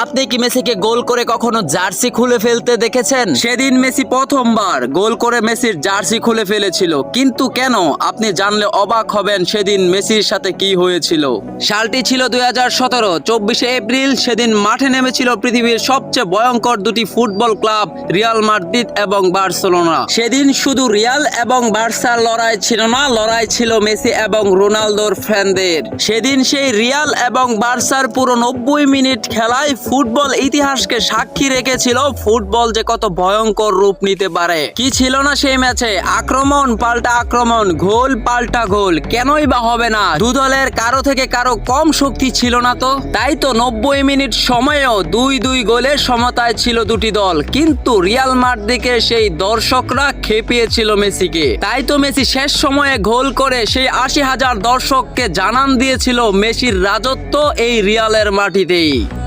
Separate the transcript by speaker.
Speaker 1: আপনি কি মেসিকে গোল করে কখনো জার্সি খুলে ফেলতে দেখেছেন? সেদিন মেসি প্রথমবার গোল করে মেসির জার্সি খুলে ফেলেছিল, কিন্তু কেন? আপনি জানলে অবাক হবেন সেদিন মেসির সাথে কি হয়েছিল। সালটি ছিল দুই হাজার সতেরো, চব্বিশে এপ্রিল সেদিন মাঠে নেমেছিল পৃথিবীর সবচেয়ে ভয়ঙ্কর দুটি ফুটবল ক্লাব, রিয়াল মাদ্রিদ এবং বার্সেলোনা। সেদিন শুধু রিয়াল এবং বার্সার লড়াই ছিল না, লড়াই ছিল মেসি এবং রোনালদোর ফ্যানদের। সেদিন সেই রিয়াল এবং বার্সার পুরো নব্বই মিনিট খেলায় ফুটবল ইতিহাসকে সাক্ষী রেখেছিল। ফুটবল যে কত ভয়ঙ্কর রূপ নিতে পারে। কি ছিল না সেই ম্যাচে? আক্রমণ পাল্টা আক্রমণ, গোল পাল্টা গোল। কেনই বা হবে না? দু দলের কারও থেকে কারও কম শক্তি ছিল না তো? তাই তো নব্বই মিনিট সময়েও দুই দুই গোলের সমতায় ছিল দুটি দল। কিন্তু রিয়াল মাদ্রিদের সেই দর্শকরা খেপিয়েছিল মেসিকে। তাই তো মেসি শেষ সময়ে গোল করে সেই আশি হাজার দর্শককে জানান দিয়েছিল মেসির রাজত্ব এই রিয়ালের মাটিতেই।